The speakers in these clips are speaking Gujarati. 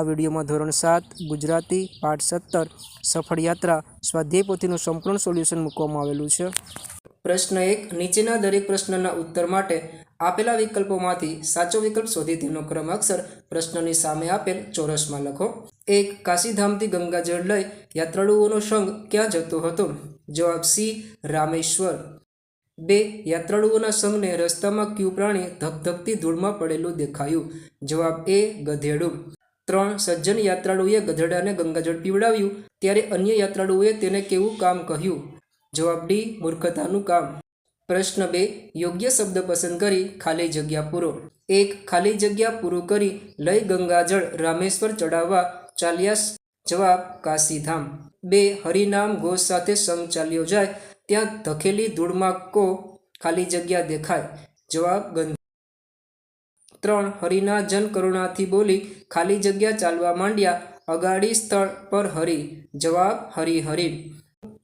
આ વિડીયોમાં ધોરણ સાત, ગુજરાતી, પાઠ સત્તર સફળ યાત્રા સ્વાધ્યાય પોથીનું સંપૂર્ણ સોલ્યુશન મૂકવામાં આવેલું છે. પ્રશ્ન એક, નીચેના દરેક પ્રશ્નના ઉત્તર માટે આપેલા વિકલ્પોમાંથી સાચો વિકલ્પ શોધી તેનો ક્રમ અક્ષર પ્રશ્નની સામે આપેલ ચોરસમાં લખો. એક, કાશીધામથી ગંગાજળ લઈ યાત્રાળુઓનો સંઘ ક્યાં જતો હતો? જવાબ સી, રામેશ્વર. બે, યાત્રાળુઓના સંઘને રસ્તામાં ક્યુ પ્રાણી ધકધકતી ધૂળમાં પડેલું દેખાયું. જવાબ એ, ગધેડું. ત્રણ સજ્જન યાત્રાળુએ ગધેડાને ગંગાજળ પીવડાવ્યું. ત્યારે અન્ય યાત્રાળુએ તેને કેવું કામ કહ્યું? જવાબ ડી, મૂર્ખતાનું કામ. પ્રશ્ન બે, યોગ્ય શબ્દ પસંદ કરી, ખાલી જગ્યા પૂરો. એક, ખાલી જગ્યા પૂરું કરી, લઈ ગંગાજળ રામેશ્વર ચડાવવા ચાલ્યા જવાબ, કાશીધામ. બે, હરિનામ ઘોષ સાથે સંગ ચાલ્યો જાય, ત્યાં ધકેલી ધૂળમાં કો, ખાલી જગ્યા દેખાય. જવાબ ગંધ ત્રણ હરિના જન કરુણાથી બોલી ખાલી જગ્યા ચાલવા માંડ્યા અગાડી સ્થળ પર હરી. જવાબ, હરી હરી.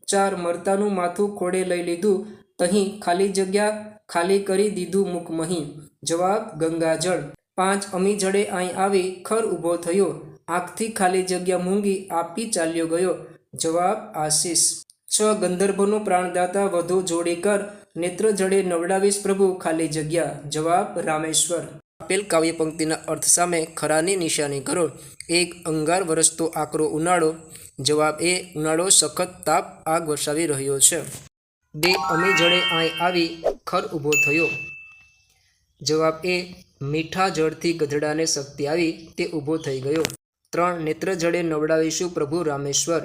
ચાર મરતાનું માથું ખોડે લઈ લીધું. તહીં ખાલી જગ્યા ખાલી કરી દીધું મુકમહી જવાબ, ગંગાજળ. પાંચ અમી જડે અહીં આવી ખર ઊભો થયો. આંખથી ખાલી જગ્યા મૂંગી આપી ચાલ્યો ગયો. જવાબ, આશીષ. છ ગંધર્ભનો પ્રાણદાતા વધુ જોડી કર. નેત્ર જડે નવડાવીશ પ્રભુ ખાલી જગ્યા. જવાબ, રામેશ્વર. આપેલ કાવ્ય અર્થ સામે ખરાની નિશાની કરો. એક અંગાર વરસતો આકરો ઉનાળો. જવાબ એ, ઉનાળો સખત તાપ આગ વરસાવી રહ્યો છે. બે, અમી જળે આય આવી ખર ઊભો થયો. જવાબ એ, મીઠા જળથી ગધડાને શક્તિ આવી તે ઊભો થઈ ગયો. ત્રણ, નેત્ર જળે નવડાવીશું પ્રભુ રામેશ્વર.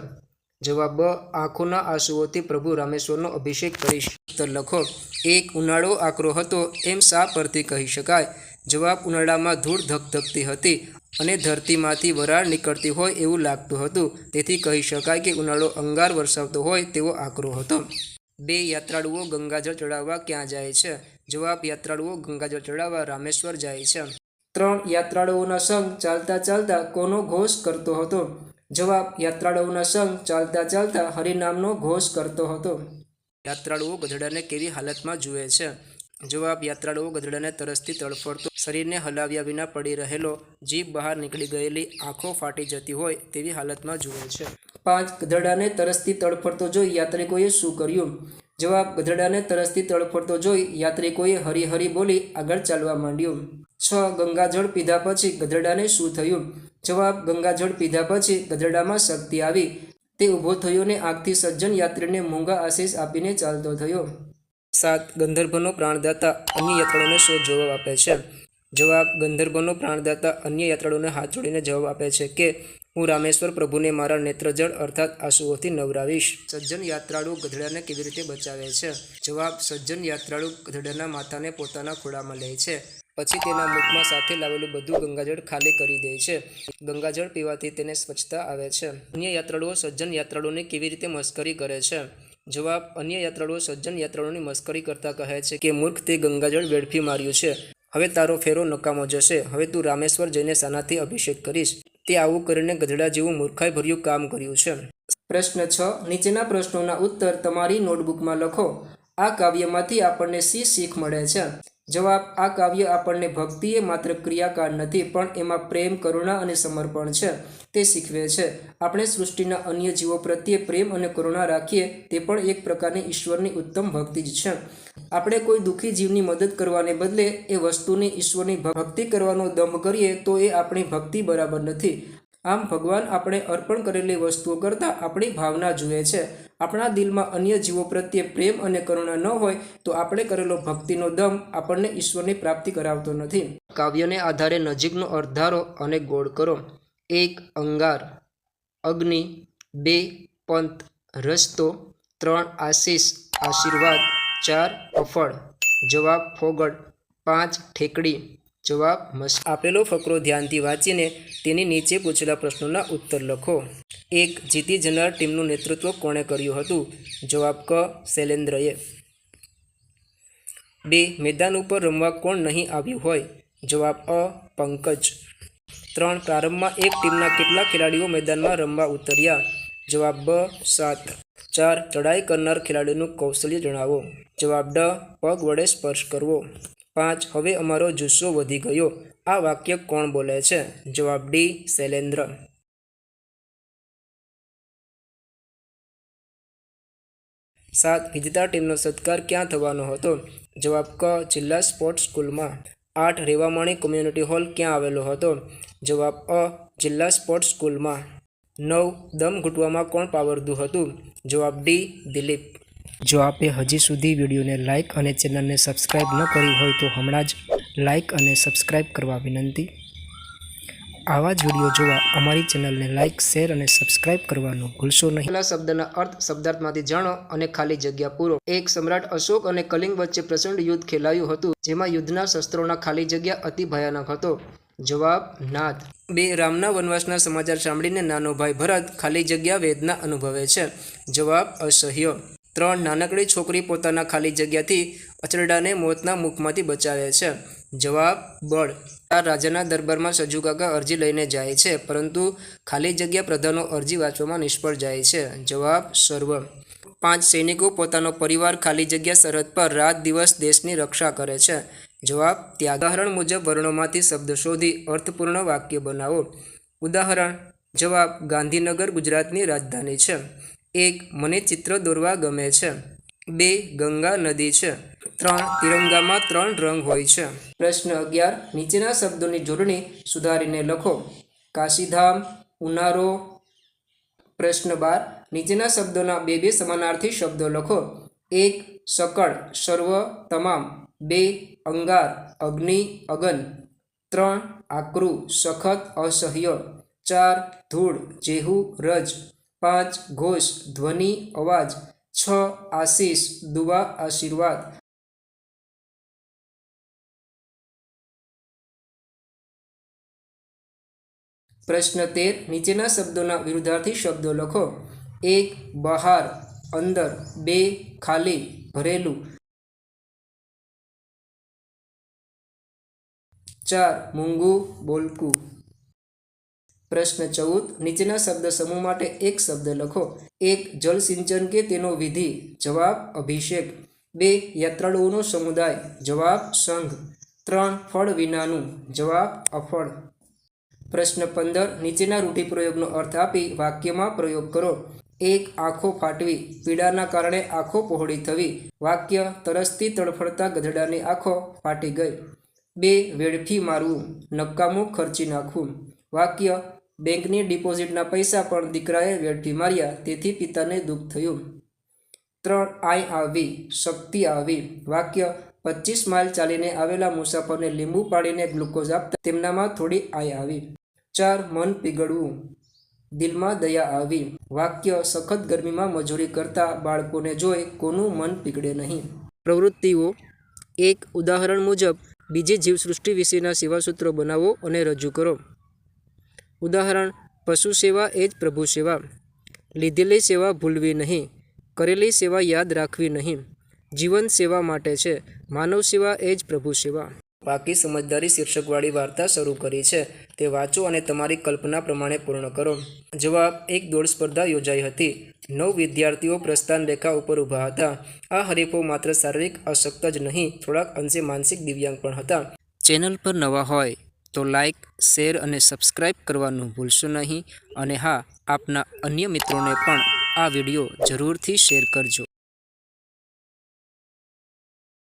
જવાબ આંખોના આંસુઓથી પ્રભુ રામેશ્વરનો અભિષેક કરીશ. લખો. એક, ઉનાળો આકરો હતો એમ શા પરથી કહી શકાય? જવાબ ઉનાળામાં ધૂળ ધકધકતી હતી અને ધરતીમાંથી વરાળ નીકળતી હોય એવું લાગતું હતું. તેથી કહી શકાય કે ઉનાળો અંગાર વરસાવતો હોય તેવો આકરો હતો. બે યાત્રાળુઓ ગંગાજળ ચડાવવા ક્યાં જાય છે? જવાબ, યાત્રાળુઓ ગંગાજળ ચડાવવા રામેશ્વર જાય છે. ત્રણ યાત્રાળુઓના સંઘ ચાલતા ચાલતા કોનો ઘોષ કરતો હતો? જવાબ, યાત્રાળુઓના સંઘ ચાલતા ચાલતા હરિનામનો ઘોષ કરતો હતો. યાત્રાળુઓ ગધેડાને કેવી હાલતમાં જુએ છે? જવાબ યાત્રાળુઓ ગધેડાને તરસથી તડફડતો શરીરને હલાવ્યા વિના પડી રહેલો જીભ બહાર નીકળી ગયેલી આંખો ફાટી જતી હોય તેવી હાલતમાં જુએ છે. પાંચ, ગધેડાને તરસથી તડફડતો જોઈ યાત્રિકોએ શું કર્યું? જવાબ, ગધેડાને તરસથી તડફડતો જોઈ યાત્રિકોએ હરી હરી બોલી આગળ ચાલવા માંડ્યું. છ, ગંગાજળ પીધા પછી ગધેડાને શું થયું? જવાબ, ગંગાજળ પીધા પછી ગધેડામાં શક્તિ આવી. તે ઊભો થયો ને આગથી સજ્જન યાત્રીને મોંઘા આશીષ આપીને ચાલતો થયો. સાત ગંધર્ભનો પ્રાણદાતા અન્ય યાત્રાળુઓને શો જવાબ આપે છે? જવાબ ગંધર્ભનો પ્રાણદાતા અન્ય યાત્રાળુઓને હાથ જોડીને જવાબ આપે છે કે, હું રામેશ્વર પ્રભુને મારા નેત્રજળ અર્થાત આંસુઓથી નવરાવીશ. સજ્જન યાત્રાળુ ગધેડાને કેવી રીતે બચાવે છે? જવાબ, સજ્જન યાત્રાળુ ગધેડાના માથાને પોતાના ખોળામાં લે છે. પછી તેના મુખમાં સાથે લાવેલું બધું ગંગાજળ ખાલી કરી દે છે. ગંગાજળ પીવાથી તેને સ્વચ્છતા આવે છે. અન્ય યાત્રાળુઓ સજ્જન યાત્રાળુઓને કેવી રીતે મસ્કરી કરે છે? જવાબ અન્ય યાત્રાળુઓ સજ્જન યાત્રાળુઓની મસ્કરી કરતા કહે છે કે, મૂર્ખ, તે ગંગાજળ વેડફી માર્યું છે. હવે તારો ફેરો નકામો જશે. હવે તું રામેશ્વર જઈને સાનાથી અભિષેક કરીશ. તે આવું કરીને ગધડા જેવું મૂર્ખાઈ ભર્યું કામ કર્યું છે. પ્રશ્ન છ. નીચેના પ્રશ્નોના ઉત્તર તમારી નોટબુકમાં લખો. આ કાવ્યમાંથી આપણને શી શીખ મળે છે? જવાબ, આ કાવ્ય આપણને ભક્તિ એ માત્ર ક્રિયાકાર નથી, પણ એમાં પ્રેમ, કરુણા અને સમર્પણ છે. તે શીખવે છે. આપણે સૃષ્ટિના અન્ય જીવો પ્રત્યે પ્રેમ અને કરુણા રાખીએ, તે પણ એક પ્રકારની ઈશ્વરની ઉત્તમ ભક્તિ જ છે. આપણે કોઈ દુઃખી જીવની મદદ કરવાને બદલે એ વસ્તુની ઈશ્વરની ભક્તિ કરવાનો દમ કરીએ, તો એ આપણી ભક્તિ બરાબર નથી. આમ ભગવાન આપણે અર્પણ કરેલી વસ્તુઓ કરતાં આપણી ભાવના જુએ છે. આપણા દિલમાં અન્ય જીવો પ્રત્યે પ્રેમ અને કરુણા ન હોય તો આપણે કરેલો ભક્તિનો દમ આપણને ઈશ્વરની પ્રાપ્તિ કરાવતો નથી. કાવ્યને આધારે નજીકનો અર્ધારો અને ગોળ કરો. એક, અંગાર. અગ્નિ. બે, પંથ. રસ્તો. ત્રણ, આશીષ. આશીર્વાદ. ચાર, અફળ. જવાબ ફોગડ પાંચ, ઠેકડી. જવાબ મસ આપેલો ફકરો ધ્યાનથી વાંચીને તેની નીચે પૂછેલા પ્રશ્નોના ઉત્તર લખો. એક, જીતી જનાર ટીમનું નેતૃત્વ કોણે કર્યું હતું? જવાબ ક, શૈલેન્દ્રએ. બે, મેદાન ઉપર રમવા કોણ નહીં આવ્યું હોય? જવાબ અ, પંકજ. ત્રણ, પ્રારંભમાં એક ટીમના કેટલા ખેલાડીઓ મેદાનમાં રમવા ઉતર્યા? જવાબ બ, સાત. ચાર ચડાઈ કરનાર ખેલાડીનું કૌશલ્ય જણાવો. જવાબ ડ, પગ વડે સ્પર્શ કરવો. પાંચ, હવે અમારો જુસ્સો વધી ગયો. આ વાક્ય કોણ બોલે છે? જવાબ ડી, શૈલેન્દ્ર. સાત, વિજેતા ટીમનો સત્કાર ક્યાં થવાનો હતો? જવાબ ક, જિલ્લા સ્પોર્ટ્સ સ્કૂલમાં. આઠ, રેવામણી કોમ્યુનિટી હોલ ક્યાં આવેલો હતો? જવાબ અ, જિલ્લા સ્પોર્ટ્સ સ્કૂલમાં. નવ, દમ ઘૂંટવામાં કોણ પાવરદું હતું? જવાબ ડી, દિલીપ. જો આપે હજી સુધી વિડીયોને લાઇક અને ચેનલને સબસ્ક્રાઇબ ન કરી હોય તો હમણાં જ લાઇક અને સબસ્ક્રાઇબ કરવા વિનંતી. આવા જ વીડિયો જોવા અમારી ચેનલને લાઇક શેર અને સબસ્ક્રાઇબ કરવાનું ભૂલશો નહીં. શબ્દના અર્થ શબ્દાર્થમાંથી જાણો અને ખાલી જગ્યા પૂરો. એક સમ્રાટ અશોક અને કલિંગ વચ્ચે પ્રચંડ યુદ્ધ ખેલાયું હતું, જેમાં યુદ્ધના શસ્ત્રોના ખાલી જગ્યા અતિ ભયાનક હતો. જવાબ, નાદ. બે રામના વનવાસના સમાચાર સાંભળીને નાનો ભાઈ ભરત ખાલી જગ્યા વેદના અનુભવે છે. જવાબ, અસહ્ય. ત્રણ નાનકડી છોકરી પોતાના ખાલી જગ્યાથી અચરડાને મોતના મુખમાંથી બચાવે છે. જવાબ, બળ. આ રાજાના દરબારમાં સજુકાકા અરજી લઈને જાય છે, પરંતુ ખાલી જગ્યા પ્રધાનો અરજી વાંચવામાં નિષ્ફળ જાય છે. જવાબ, સર્વ. પાંચ સૈનિકો પોતાનો પરિવાર ખાલી જગ્યા સરહદ પર રાત દિવસ દેશની રક્ષા કરે છે. જવાબ ત્યાં ઉદાહરણ મુજબ વર્ણોમાંથી શબ્દ શોધી અર્થપૂર્ણ વાક્ય બનાવો. ઉદાહરણ, જવાબ, ગાંધીનગર ગુજરાતની રાજધાની છે. એક મને ચિત્ર દોરવા ગમે છે. બે, ગંગા નદી છે. ત્રણ, તિરંગામાં ત્રણ રંગ હોય છે. પ્રશ્ન અગિયાર, નીચેના શબ્દોની જોડણી સુધારીને લખો. કાશીધામ ઉનારો પ્રશ્ન બાર, નીચેના શબ્દોના બે બે સમાનાર્થી શબ્દો લખો. એક, સકળ, સર્વ, તમામ. બે, અંગાર, અગ્નિ, અગન. ત્રણ આકૃ સખત, અસહ્ય. ચાર, ધૂળ, જેહુ, રજ. પાંચ ઘોષ, ધ્વનિ, અવાજ, છ આશીષ, દુવા, આશીર્વાદ. પ્રશ્ન તેર, નીચેના શબ્દોના વિરુદ્ધાર્થી શબ્દો લખો. એક, બહાર, અંદર, બે, ખાલી, ભરેલું. ચાર, મૂંગું, બોલકું. પ્રશ્ન ચૌદ, નીચેના શબ્દ સમૂહ માટે એક શબ્દ લખો. એક, જળ સિંચન કે તેનો વિધિ. જવાબ, અભિષેક. બે, યાત્રાળુઓનો સમુદાય. જવાબ, સંઘ. ત્રણ, ફળ વિનાનું. જવાબ, અફળ. પ્રશ્ન પંદર, નીચેના રૂઢિપ્રયોગનો અર્થ આપી વાક્યમાં પ્રયોગ કરો. એક, આંખો ફાટવી. પીડાના કારણે આંખો પહોળી થવી. વાક્ય, તરસથી તડફડતા ગધડાની આંખો ફાટી ગઈ. બે, વેડફી મારવું. નકામું ખર્ચી નાખવું. વાક્ય બેંકની ડિપોઝિટના પૈસા પણ દીકરાએ વેઠી માર્યા, તેથી પિતાને દુઃખ થયું. ત્રણ, આઈ આવી, શક્તિ આવી. વાક્ય, પચીસ માઇલ ચાલીને આવેલા મુસાફરને લીંબુ પાડીને ગ્લુકોઝ આપતા તેમનામાં થોડી આઈ આવી. ચાર, મન પીગળવું. દિલમાં દયા આવી. વાક્ય, સખત ગરમીમાં મજૂરી કરતા બાળકોને જોઈ કોનું મન પીગળે નહીં. પ્રવૃત્તિઓ. એક, ઉદાહરણ મુજબ, બીજી જીવસૃષ્ટિ વિશેના સેવાસૂત્રો બનાવો અને રજૂ કરો. ઉદાહરણ, પશુ સેવા એ જ પ્રભુ સેવા. લીધેલી સેવા ભૂલવી નહીં, કરેલી સેવા યાદ રાખવી નહીં. જીવન સેવા માટે છે, માનવ સેવા એ જ પ્રભુ સેવા. બાકી સમજદારી શીર્ષકવાળી વાર્તા શરૂ કરી છે. તે વાંચો અને તમારી કલ્પના પ્રમાણે પૂર્ણ કરો. જવાબ, એક દોડ સ્પર્ધા યોજાઈ હતી. નવ વિદ્યાર્થીઓ પ્રસ્થાન રેખા ઉપર ઊભા હતા. આ હરીફો માત્ર શારીરિક અશક્ત જ નહીં, થોડાક અંશે માનસિક દિવ્યાંગ પણ હતા. ચેનલ પર નવા હોય તો લાઇક શેર અને સબસ્ક્રાઇબ કરવાનું ભૂલશો નહીં. અને હા, આપના અન્ય મિત્રોને પણ આ વીડિયો જરૂરથી શેર કરજો.